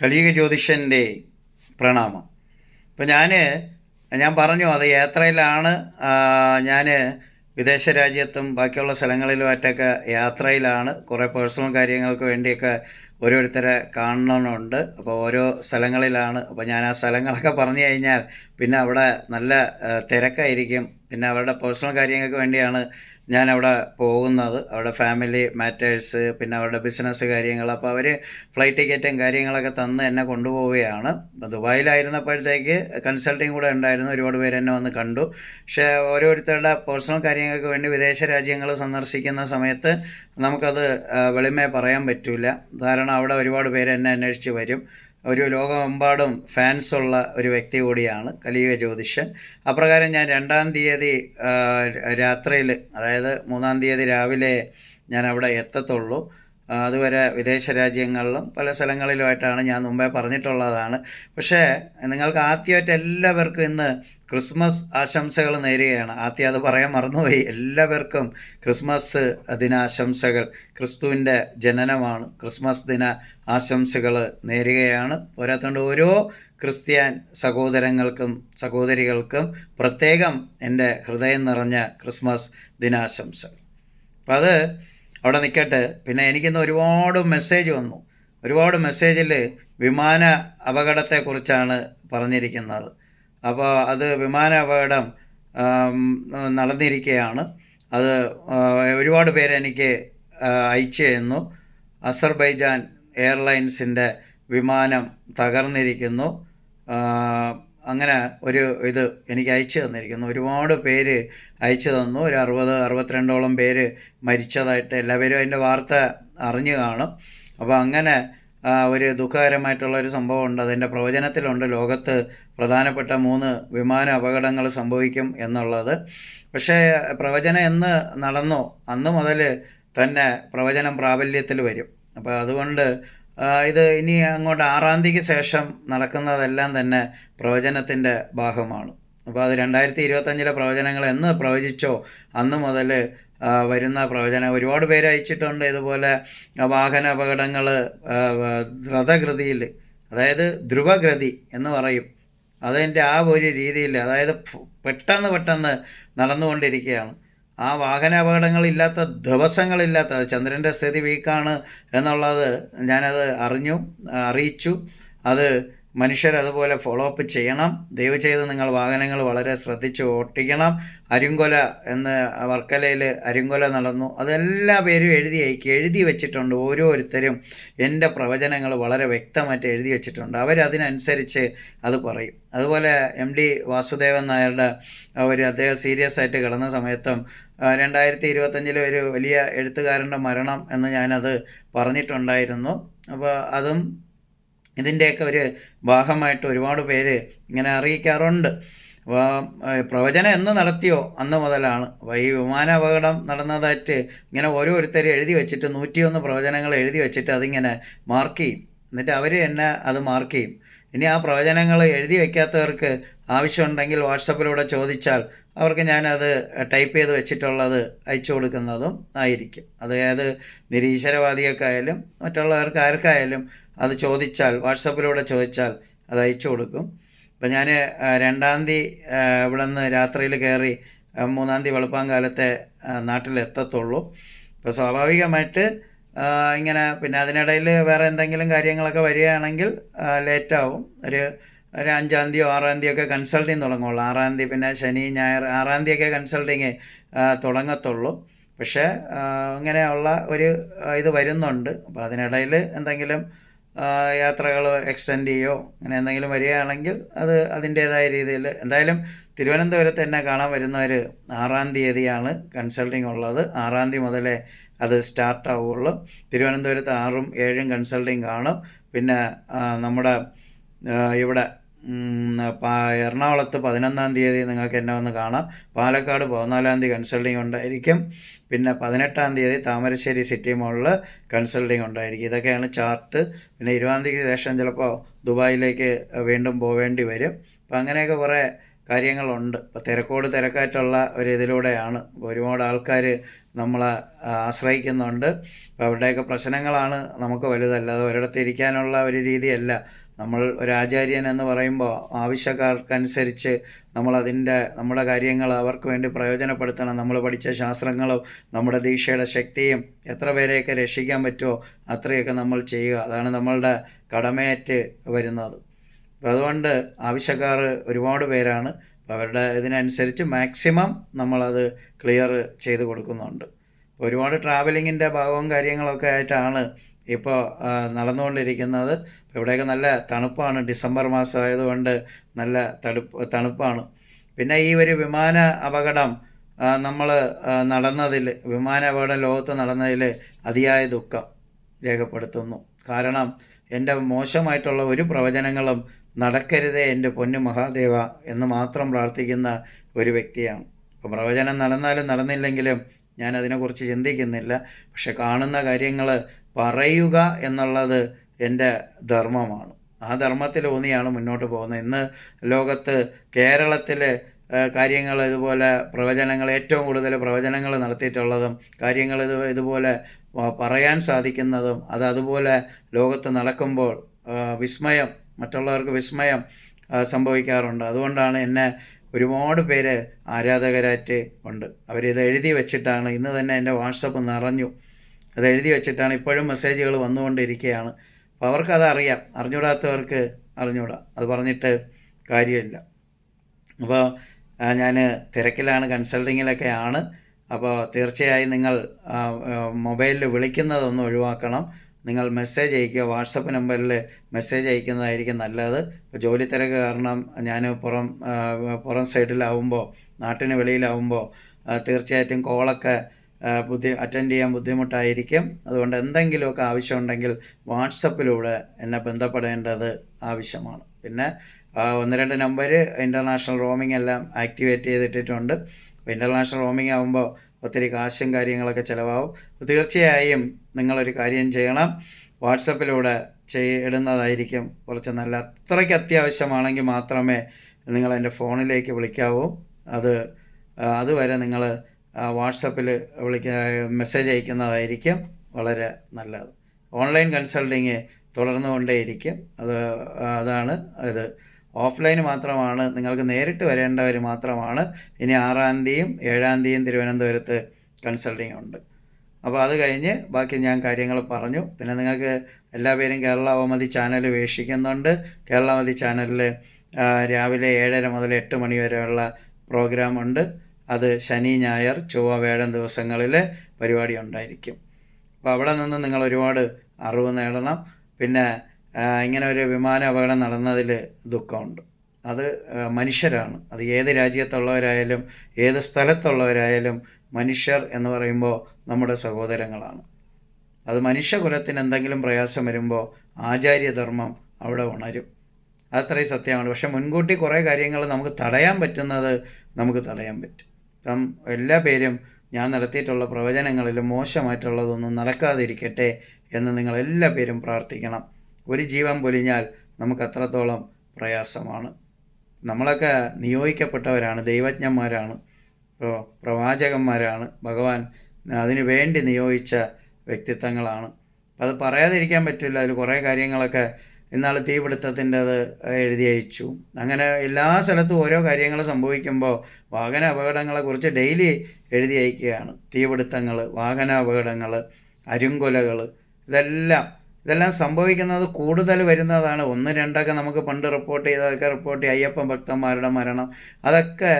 കലിയുഗ ജ്യോതിഷന്റെ പ്രണാമം. ഇപ്പം ഞാൻ ഞാൻ പറഞ്ഞു അത് യാത്രയിലാണ് ഞാൻ വിദേശ രാജ്യത്തും ബാക്കിയുള്ള സ്ഥലങ്ങളിലുമായിട്ടൊക്കെ യാത്രയിലാണ്. കുറേ പേഴ്സണൽ കാര്യങ്ങൾക്ക് വേണ്ടിയൊക്കെ ഓരോരുത്തരെ കാണണമെന്നുണ്ട് അപ്പോൾ ഓരോ സ്ഥലങ്ങളിലാണ്. അപ്പോൾ ഞാൻ ആ സ്ഥലങ്ങളൊക്കെ പറഞ്ഞു കഴിഞ്ഞാൽ പിന്നെ അവിടെ നല്ല തിരക്കായിരിക്കും. പിന്നെ അവരുടെ പേഴ്സണൽ കാര്യങ്ങൾക്ക് വേണ്ടിയാണ് ഞാൻ അവിടെ പോകുന്നത്. അവിടെ ഫാമിലി മാറ്റേഴ്സ് പിന്നെ അവരുടെ ബിസിനസ് കാര്യങ്ങൾ. അപ്പോൾ അവർ ഫ്ലൈറ്റ് ടിക്കറ്റും കാര്യങ്ങളൊക്കെ തന്ന് എന്നെ കൊണ്ടുപോവുകയാണ്. ദുബായിലായിരുന്നപ്പോഴത്തേക്ക് കൺസൾട്ടിങ് കൂടെ ഉണ്ടായിരുന്നു. ഒരുപാട് പേര് എന്നെ വന്ന് കണ്ടു. പക്ഷേ ഓരോരുത്തരുടെ പേഴ്സണൽ കാര്യങ്ങൾക്ക് വേണ്ടി വിദേശ രാജ്യങ്ങൾ സന്ദർശിക്കുന്ന സമയത്ത് നമുക്കത് വെളിമയെ വെളിമേ പറയാൻ പറ്റില്ല കാരണം അവിടെ ഒരുപാട് പേര് എന്നെ അന്വേഷിച്ച് വരും. ഒരു ലോകമെമ്പാടും ഫാൻസുള്ള ഒരു വ്യക്തി കൂടിയാണ് കലിയുഗ ജ്യോതിഷൻ. അപ്രകാരം ഞാൻ രണ്ടാം തീയതി രാത്രിയിൽ അതായത് മൂന്നാം തീയതി രാവിലെ ഞാൻ അവിടെ എത്തത്തുള്ളൂ. അതുവരെ വിദേശ രാജ്യങ്ങളിലും പല സ്ഥലങ്ങളിലുമായിട്ടാണ് ഞാൻ മുമ്പേ പറഞ്ഞിട്ടുള്ളതാണ്. പക്ഷേ നിങ്ങൾക്ക് ആദ്യമായിട്ട് എല്ലാവർക്കും ഇന്ന് ക്രിസ്മസ് ആശംസകൾ നേരുകയാണ്. ആദ്യം അത് പറയാൻ മറന്നുപോയി. എല്ലാവർക്കും ക്രിസ്മസ് ദിനാശംസകൾ. ക്രിസ്തുവിന്റെ ജനനമാണ്. ക്രിസ്മസ് ദിന ആശംസകൾ നേരുകയാണ്. പോരാത്തോണ്ട് ഓരോ ക്രിസ്ത്യൻ സഹോദരങ്ങൾക്കും സഹോദരികൾക്കും പ്രത്യേകം എന്റെ ഹൃദയം നിറഞ്ഞ ക്രിസ്മസ് ദിനാശംസകൾ. അപ്പം അത് അവിടെ നിൽക്കട്ടെ. പിന്നെ എനിക്കിന്ന് ഒരുപാട് മെസ്സേജ് വന്നു. ഒരുപാട് മെസ്സേജിൽ വിമാന അപകടത്തെക്കുറിച്ചാണ് പറഞ്ഞിരിക്കുന്നത്. അപ്പോൾ അത് വിമാന അപകടം നടന്നിരിക്കുകയാണ് അത് ഒരുപാട് പേരെനിക്ക് അയച്ചു തന്നു. അസർബൈജാൻ എയർലൈൻസിന്റെ വിമാനം തകർന്നിരിക്കുന്നു. അങ്ങനെ ഒരു ഇത് എനിക്ക് അയച്ചു തന്നിരിക്കുന്നു. ഒരുപാട് പേര് അയച്ചു തന്നു. ഒരു അറുപത് അറുപത്തിരണ്ടോളം പേര് മരിച്ചതായിട്ട് എല്ലാവരും അതിന്റെ വാർത്ത അറിഞ്ഞു കാണും. അപ്പോൾ അങ്ങനെ ഒരു ദുഃഖകരമായിട്ടുള്ള ഒരു സംഭവം ഉണ്ട് അതിന്റെ പ്രവചനത്തിലുണ്ട് ലോകത്ത് പ്രധാനപ്പെട്ട മൂന്ന് വിമാന അപകടങ്ങൾ സംഭവിക്കും എന്നുള്ളത്. പക്ഷേ പ്രവചനം എന്ന് നടന്നോ? അന്ന് മുതൽ തന്നെ പ്രവചനം പ്രാബല്യത്തിൽ വരും. അപ്പോൾ അതുകൊണ്ട് ഇത് ഇനി അങ്ങോട്ട് ആറാം തീയതിക്ക് ശേഷം നടക്കുന്നതെല്ലാം തന്നെ പ്രവചനത്തിന്റെ ഭാഗമാണ്. അപ്പോൾ അത് രണ്ടായിരത്തി ഇരുപത്തഞ്ചിലെ പ്രവചനങ്ങൾ എന്ന് പ്രവചിച്ചോ? അന്ന് മുതൽ വരുന്ന പ്രവചനം. ഒരുപാട് പേര് അയച്ചിട്ടുണ്ട് ഇതുപോലെ വാഹന അപകടങ്ങൾ ദ്രുതഗതിയിൽ അതായത് ധ്രുവഗതി എന്ന് പറയും. അതിന്റെ ആ ഒരു രീതിയിൽ അതായത് പെട്ടെന്ന് പെട്ടെന്ന് നടന്നുകൊണ്ടിരിക്കുകയാണ്. ആ വാഹന അപകടങ്ങളില്ലാത്ത ദിവസങ്ങളില്ലാത്ത ചന്ദ്രന്റെ സ്ഥിതി വീക്കാണ് എന്നുള്ളത് ഞാനത് അറിഞ്ഞു അറിയിച്ചു. അത് മനുഷ്യർ അതുപോലെ ഫോളോ അപ്പ് ചെയ്യണം. ദയവ് ചെയ്ത് നിങ്ങൾ വാഹനങ്ങൾ വളരെ ശ്രദ്ധിച്ച് ഓട്ടിക്കണം. അരിങ്കൊല എന്ന് വർക്കലയിൽ അരിങ്കൊല നടന്നു. അതെല്ലാ പേരും എഴുതി അയക്കി എഴുതി വെച്ചിട്ടുണ്ട് ഓരോരുത്തരും. എന്റെ പ്രവചനങ്ങൾ വളരെ വ്യക്തമായിട്ട് എഴുതി വെച്ചിട്ടുണ്ട്. അവരതിനനുസരിച്ച് അത് പറയും. അതുപോലെ എം ഡി വാസുദേവൻ നായരുടെ അവർ അദ്ദേഹം സീരിയസ് ആയിട്ട് കിടന്ന സമയത്തും രണ്ടായിരത്തി ഇരുപത്തഞ്ചിലെ ഒരു വലിയ എഴുത്തുകാരന്റെ മരണം എന്ന് ഞാനത് പറഞ്ഞിട്ടുണ്ടായിരുന്നു. അപ്പോൾ അതും ഇതിന്റെയൊക്കെ ഒരു ഭാഗമായിട്ട് ഒരുപാട് പേര് ഇങ്ങനെ അറിയിക്കാറുണ്ട്. പ്രവചനം എന്ന് നടത്തിയോ അന്ന് മുതലാണ്. അപ്പോൾ ഈ വിമാന അപകടം നടന്നതായിട്ട് ഇങ്ങനെ ഓരോരുത്തരും എഴുതി വെച്ചിട്ട് നൂറ്റിയൊന്ന് പ്രവചനങ്ങൾ എഴുതി വെച്ചിട്ട് അതിങ്ങനെ മാർക്ക് ചെയ്യും. എന്നിട്ട് അവർ തന്നെ അത് മാർക്ക് ചെയ്യും. ഇനി ആ പ്രവചനങ്ങൾ എഴുതി വയ്ക്കാത്തവർക്ക് ആവശ്യമുണ്ടെങ്കിൽ വാട്സപ്പിലൂടെ ചോദിച്ചാൽ അവർക്ക് ഞാനത് ടൈപ്പ് ചെയ്ത് വെച്ചിട്ടുള്ളത് അയച്ചു കൊടുക്കുന്നതും ആയിരിക്കും. അതായത് നിരീശ്വരവാദികൾക്കായാലും മറ്റുള്ളവർക്ക് ആർക്കായാലും അത് ചോദിച്ചാൽ വാട്സപ്പിലൂടെ ചോദിച്ചാൽ അത് അയച്ചു കൊടുക്കും. ഇപ്പം ഞാൻ രണ്ടാം തീയതി ഇവിടെ നിന്ന് രാത്രിയിൽ കയറി മൂന്നാം തീയതി വെളുപ്പാം കാലത്തെ നാട്ടിലെത്തത്തുള്ളൂ അപ്പോൾ സ്വാഭാവികമായിട്ട് ഇങ്ങനെ പിന്നെ അതിനിടയിൽ വേറെ എന്തെങ്കിലും കാര്യങ്ങളൊക്കെ വരികയാണെങ്കിൽ ലേറ്റാവും. ഒരു ഒരു അഞ്ചാം തീയതിയോ ആറാം തീയതി ഒക്കെ കൺസൾട്ടിങ് തുടങ്ങുള്ളൂ. ആറാം തീയതി പിന്നെ ശനി ഞായർ ആറാം തീയതി ഒക്കെ കൺസൾട്ടിങ് തുടങ്ങത്തുള്ളൂ. പക്ഷേ അങ്ങനെയുള്ള ഒരു ഇത് വരുന്നുണ്ട്. അപ്പോൾ അതിനിടയിൽ എന്തെങ്കിലും യാത്രകൾ എക്സ്റ്റെൻഡ് ചെയ്യോ അങ്ങനെ എന്തെങ്കിലും വരികയാണെങ്കിൽ അത് അതിന്റേതായ രീതിയിൽ. എന്തായാലും തിരുവനന്തപുരത്ത് തന്നെ കാണാൻ വരുന്നവർ ആറാം തീയതിയാണ് കൺസൾട്ടിങ് ഉള്ളത്. ആറാം തീയതി മുതലേ അത് സ്റ്റാർട്ട് ആവുള്ളൂ. തിരുവനന്തപുരത്ത് ആറും ഏഴും കൺസൾട്ടിങ് കാണും. പിന്നെ നമ്മുടെ ഇവിടെ എറണാകുളത്ത് പതിനൊന്നാം തീയതി നിങ്ങൾക്ക് എന്നെ വന്ന് കാണാം. പാലക്കാട് പതിനാലാം തീയതി കൺസൾട്ടിങ് ഉണ്ടായിരിക്കും. പിന്നെ പതിനെട്ടാം തീയതി താമരശ്ശേരി സിറ്റി മോളിൽ കൺസൾട്ടിങ് ഉണ്ടായിരിക്കും. ഇതൊക്കെയാണ് ചാർട്ട് പിന്നെ ഇരുപതാം തീയതിക്ക് ശേഷം ചിലപ്പോൾ ദുബായിലേക്ക് വീണ്ടും പോവേണ്ടി വരും. അപ്പം അങ്ങനെയൊക്കെ കുറേ കാര്യങ്ങളുണ്ട്. ഇപ്പോൾ തിരക്കോട് തിരക്കായിട്ടുള്ള ഒരു ഇതിലൂടെയാണ് ഒരുപാട് ആൾക്കാർ നമ്മളെ ആശ്രയിക്കുന്നുണ്ട്. അപ്പോൾ അവരുടെയൊക്കെ പ്രശ്നങ്ങളാണ് നമുക്ക് വലുതല്ലാതെ ഒരിടത്ത് ഇരിക്കാനുള്ള ഒരു രീതിയല്ല. നമ്മൾ ഒരാചാര്യൻ എന്ന് പറയുമ്പോൾ ആവശ്യക്കാർക്കനുസരിച്ച് നമ്മളതിന്റെ നമ്മുടെ കാര്യങ്ങൾ അവർക്ക് വേണ്ടി പ്രയോജനപ്പെടുത്തണം. നമ്മൾ പഠിച്ച ശാസ്ത്രങ്ങളും നമ്മുടെ ദീക്ഷയുടെ ശക്തിയും എത്ര പേരെയൊക്കെ രക്ഷിക്കാൻ പറ്റുമോ അത്രയൊക്കെ നമ്മൾ ചെയ്യുക. അതാണ് നമ്മളുടെ കടമയേറ്റ് വരുന്നത്. അപ്പോൾ അതുകൊണ്ട് ആവശ്യക്കാർ ഒരുപാട് പേരാണ്. അപ്പോൾ അവരുടെ ഇതിനനുസരിച്ച് മാക്സിമം നമ്മളത് ക്ലിയർ ചെയ്ത് കൊടുക്കുന്നുണ്ട്. ഒരുപാട് ട്രാവലിങ്ങിന്റെ ഭാഗവും കാര്യങ്ങളൊക്കെ ആയിട്ടാണ് ഇപ്പോൾ നടന്നുകൊണ്ടിരിക്കുന്നത് ഇവിടെയൊക്കെ നല്ല തണുപ്പാണ്. ഡിസംബർ മാസം ആയതുകൊണ്ട് നല്ല തണുപ്പ് തണുപ്പാണ്. പിന്നെ ഈ ഒരു വിമാന അപകടം നമ്മൾ നടന്നതിൽ വിമാന അപകടം ലോകത്ത് നടന്നതിൽ അതിയായ ദുഃഖം രേഖപ്പെടുത്തുന്നു. കാരണം എന്റെ മോശമായിട്ടുള്ള ഒരു പ്രവചനങ്ങളും നടക്കരുതേ എന്റെ പൊന്നു മഹാദേവ എന്ന് മാത്രം പ്രാർത്ഥിക്കുന്ന ഒരു വ്യക്തിയാണ്. അപ്പോൾ പ്രവചനം നടന്നാലും നടന്നില്ലെങ്കിലും ഞാൻ അതിനെക്കുറിച്ച് ചിന്തിക്കുന്നില്ല. പക്ഷെ കാണുന്ന കാര്യങ്ങൾ പറയുക എന്നുള്ളത് എന്റെ ധർമ്മമാണ്. ആ ധർമ്മത്തിൽ ധർമ്മത്തിലൂന്നിയാണ് മുന്നോട്ട് പോകുന്നത്. ഇന്ന് ലോകത്ത് കേരളത്തിലെ കാര്യങ്ങൾ ഇതുപോലെ പ്രവചനങ്ങൾ ഏറ്റവും കൂടുതൽ പ്രവചനങ്ങൾ നടത്തിയിട്ടുള്ളതും കാര്യങ്ങൾ ഇത് ഇതുപോലെ പറയാൻ സാധിക്കുന്നതും അത് അതുപോലെ ലോകത്ത് നടക്കുമ്പോൾ വിസ്മയം മറ്റുള്ളവർക്ക് വിസ്മയം സംഭവിക്കാറുണ്ട്. അതുകൊണ്ടാണ് എന്നെ ഒരുപാട് പേര് ആരാധകരായിട്ട് ഉണ്ട്. അവരിത് എഴുതി വെച്ചിട്ടാണ് ഇന്ന് തന്നെ എന്റെ വാട്സപ്പ് നിറഞ്ഞു. അത് എഴുതി വെച്ചിട്ടാണ് ഇപ്പോഴും മെസ്സേജുകൾ വന്നുകൊണ്ടിരിക്കുകയാണ് അപ്പോൾ അവർക്കത് അറിയാം. അറിഞ്ഞൂടാത്തവർക്ക് അറിഞ്ഞൂടാ. അത് പറഞ്ഞിട്ട് കാര്യമില്ല. അപ്പോൾ ഞാൻ തിരക്കിലാണ് കൺസൾട്ടിങ്ങിലൊക്കെ ആണ് അപ്പോൾ തീർച്ചയായും നിങ്ങൾ മൊബൈലിൽ വിളിക്കുന്നതൊന്നും ഒഴിവാക്കണം. നിങ്ങൾ മെസ്സേജ് അയക്കുക. വാട്സപ്പ് നമ്പറിൽ മെസ്സേജ് അയക്കുന്നതായിരിക്കും നല്ലത്. ഇപ്പോൾ ജോലി തിരക്ക് കാരണം ഞാൻ പുറം പുറം സൈഡിലാവുമ്പോൾ നാട്ടിന് വെളിയിലാവുമ്പോൾ തീർച്ചയായിട്ടും കോളൊക്കെ ബുദ്ധി അറ്റൻഡ് ചെയ്യാൻ ബുദ്ധിമുട്ടായിരിക്കും. അതുകൊണ്ട് എന്തെങ്കിലുമൊക്കെ ആവശ്യമുണ്ടെങ്കിൽ വാട്സപ്പിലൂടെ എന്നെ ബന്ധപ്പെടേണ്ടത് ആവശ്യമാണ്. പിന്നെ ഒന്ന് രണ്ട് നമ്പർ ഇന്റർനാഷണൽ റോമിംഗ് എല്ലാം ആക്ടിവേറ്റ് ചെയ്തിട്ടിട്ടുണ്ട്. ഇന്റർനാഷണൽ റോമിംഗ് ആകുമ്പോൾ ഒത്തിരി കാശും കാര്യങ്ങളൊക്കെ ചിലവാകും. തീർച്ചയായും നിങ്ങളൊരു കാര്യം ചെയ്യണം. വാട്സപ്പിലൂടെ ചെയ്യിടുന്നതായിരിക്കും കുറച്ച് നല്ല അത്രയ്ക്ക് അത്യാവശ്യമാണെങ്കിൽ മാത്രമേ നിങ്ങൾ എന്റെ ഫോണിലേക്ക് വിളിക്കാവൂ. അത് അതുവരെ നിങ്ങൾ വാട്സപ്പിൽ വിളിക്ക മെസ്സേജ് അയക്കുന്നതായിരിക്കും വളരെ നല്ലത്. ഓൺലൈൻ കൺസൾട്ടിങ് തുടർന്നു കൊണ്ടേയിരിക്കും അത് അതാണ് ഇത്. ഓഫ്ലൈൻ മാത്രമാണ് നിങ്ങൾക്ക് നേരിട്ട് വരേണ്ടവർ മാത്രമാണ്. ഇനി ആറാം തീയതിയും ഏഴാം തീയതിയും തിരുവനന്തപുരത്ത് കൺസൾട്ടിങ് ഉണ്ട്. അപ്പോൾ അത് കഴിഞ്ഞ് ബാക്കി ഞാൻ കാര്യങ്ങൾ പറഞ്ഞു. പിന്നെ നിങ്ങൾക്ക് എല്ലാ പേരും കേരള അവമതി ചാനൽ വീക്ഷിക്കുന്നുണ്ട്. കേരള ചാനലിൽ രാവിലെ ഏഴര മുതൽ എട്ട് മണി വരെയുള്ള പ്രോഗ്രാമുണ്ട്. അത് ശനി ഞായർ ചൊവ്വ വേഴം ദിവസങ്ങളിൽ പരിപാടി ഉണ്ടായിരിക്കും. അപ്പോൾ അവിടെ നിന്ന് നിങ്ങൾ ഒരുപാട് അറിവ് നേടണം. പിന്നെ ഇങ്ങനെ ഒരു വിമാന അപകടം നടന്നതിൽ ദുഃഖമുണ്ട്. അത് മനുഷ്യരാണ്. അത് ഏത് രാജ്യത്തുള്ളവരായാലും ഏത് സ്ഥലത്തുള്ളവരായാലും മനുഷ്യർ എന്ന് പറയുമ്പോൾ നമ്മുടെ സഹോദരങ്ങളാണ്. അത് മനുഷ്യകുലത്തിന് എന്തെങ്കിലും പ്രയാസം വരുമ്പോൾ ആചാര്യധർമ്മം അവിടെ ഉണരും. അത്രയും സത്യമാണ്. പക്ഷെ മുൻകൂട്ടി കുറേ കാര്യങ്ങൾ നമുക്ക് തടയാൻ പറ്റുന്നത് നമുക്ക് തടയാൻ പറ്റും. ഇപ്പം എല്ലാ പേരും ഞാൻ നടത്തിയിട്ടുള്ള പ്രവചനങ്ങളിൽ മോശമായിട്ടുള്ളതൊന്നും നടക്കാതിരിക്കട്ടെ എന്ന് നിങ്ങൾ എല്ലാ പേരും പ്രാർത്ഥിക്കണം. ഒരു ജീവൻ പൊലിഞ്ഞാൽ നമുക്ക് അത്രത്തോളം പ്രയാസമാണ്. നമ്മളൊക്കെ നിയോഗിക്കപ്പെട്ടവരാണ് ദൈവജ്ഞന്മാരാണ് ഇപ്പോൾ പ്രവാചകന്മാരാണ് ഭഗവാൻ അതിനു വേണ്ടി നിയോഗിച്ച വ്യക്തിത്വങ്ങളാണ്. അത് പറയാതിരിക്കാൻ പറ്റില്ല. അതിൽ കുറേ കാര്യങ്ങളൊക്കെ ഇന്നാൾ തീപിടുത്തത്തിന്റെത് എഴുതി അയച്ചു. അങ്ങനെ എല്ലാ സ്ഥലത്തും ഓരോ കാര്യങ്ങൾ സംഭവിക്കുമ്പോൾ വാഹന അപകടങ്ങളെക്കുറിച്ച് ഡെയിലി എഴുതി അയക്കുകയാണ്. തീപിടുത്തങ്ങൾ വാഹന അപകടങ്ങൾ അരുങ്കൊലകൾ ഇതെല്ലാം ഇതെല്ലാം സംഭവിക്കുന്നത് കൂടുതൽ വരുന്നതാണ്. ഒന്ന് രണ്ടൊക്കെ നമുക്ക് പണ്ട് റിപ്പോർട്ട് ചെയ്തതൊക്കെ റിപ്പോർട്ട് ചെയ്യും. അയ്യപ്പൻ ഭക്തന്മാരുടെ മരണം. അതൊക്കെ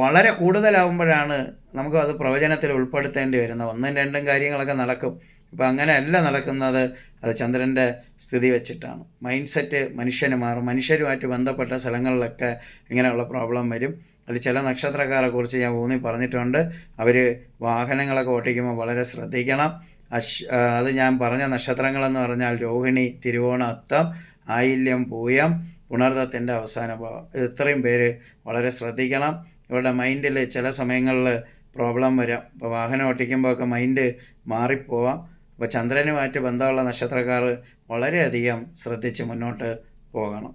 വളരെ കൂടുതലാവുമ്പോഴാണ് നമുക്ക് അത് പ്രവചനത്തിൽ ഉൾപ്പെടുത്തേണ്ടി വരുന്നത്. ഒന്നും രണ്ടും കാര്യങ്ങളൊക്കെ നടക്കും. ഇപ്പം അങ്ങനെയല്ല നടക്കുന്നത്. അത് ചന്ദ്രന്റെ സ്ഥിതി വെച്ചിട്ടാണ്. മൈൻഡ് സെറ്റ് മനുഷ്യന് മാറും. മനുഷ്യരുമായിട്ട് ബന്ധപ്പെട്ട സ്ഥലങ്ങളിലൊക്കെ ഇങ്ങനെയുള്ള പ്രോബ്ലം വരും. അതിൽ ചില നക്ഷത്രക്കാരെ കുറിച്ച് ഞാൻ ഊന്നി പറഞ്ഞിട്ടുണ്ട്. അവർ വാഹനങ്ങളൊക്കെ ഓട്ടിക്കുമ്പോൾ വളരെ ശ്രദ്ധിക്കണം. അശ് അത് ഞാൻ പറഞ്ഞ നക്ഷത്രങ്ങളെന്ന് പറഞ്ഞാൽ രോഹിണി തിരുവോണ അത്തം ആയില്യം പൂയം പുണർദത്തിന്റെ അവസാന. ഭാവം ഇത്രയും പേര് വളരെ ശ്രദ്ധിക്കണം. ഇവരുടെ മൈൻഡിൽ ചില സമയങ്ങളിൽ പ്രോബ്ലം വരാം. ഇപ്പോൾ വാഹനം ഓട്ടിക്കുമ്പോഴൊക്കെ മൈൻഡ് മാറിപ്പോവാം. അപ്പോൾ ചന്ദ്രനുമായിട്ട് ബന്ധമുള്ള നക്ഷത്രക്കാർ വളരെയധികം ശ്രദ്ധിച്ച് മുന്നോട്ട് പോകണം.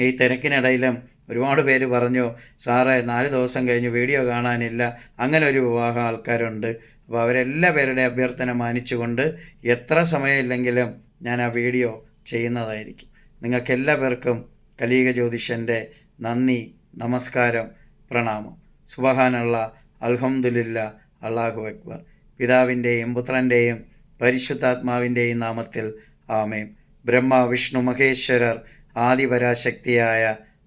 ഈ തിരക്കിനിടയിലും ഒരുപാട് പേര് പറഞ്ഞു സാറേ നാല് ദിവസം കഴിഞ്ഞ് വീഡിയോ കാണാനില്ല. അങ്ങനെ ഒരു വിവാഹം ആൾക്കാരുണ്ട്. അപ്പോൾ അവരെല്ലാ പേരുടെ അഭ്യർത്ഥന മാനിച്ചുകൊണ്ട് എത്ര സമയമില്ലെങ്കിലും ഞാൻ ആ വീഡിയോ ചെയ്യുന്നതായിരിക്കും. നിങ്ങൾക്ക് എല്ലാ പേർക്കും കലീക ജ്യോതിഷന്റെ നന്ദി നമസ്കാരം പ്രണാമം. സുബഹാനുള്ള അൽഹംദുലില്ല അള്ളാഹു അക്ബർ. പിതാവിന്റെയും പുത്രന്റെയും പരിശുദ്ധാത്മാവിന്റെയും നാമത്തിൽ ആമേം ബ്രഹ്മ വിഷ്ണു മഹേശ്വരർ ആദിപരാശക്തിയായ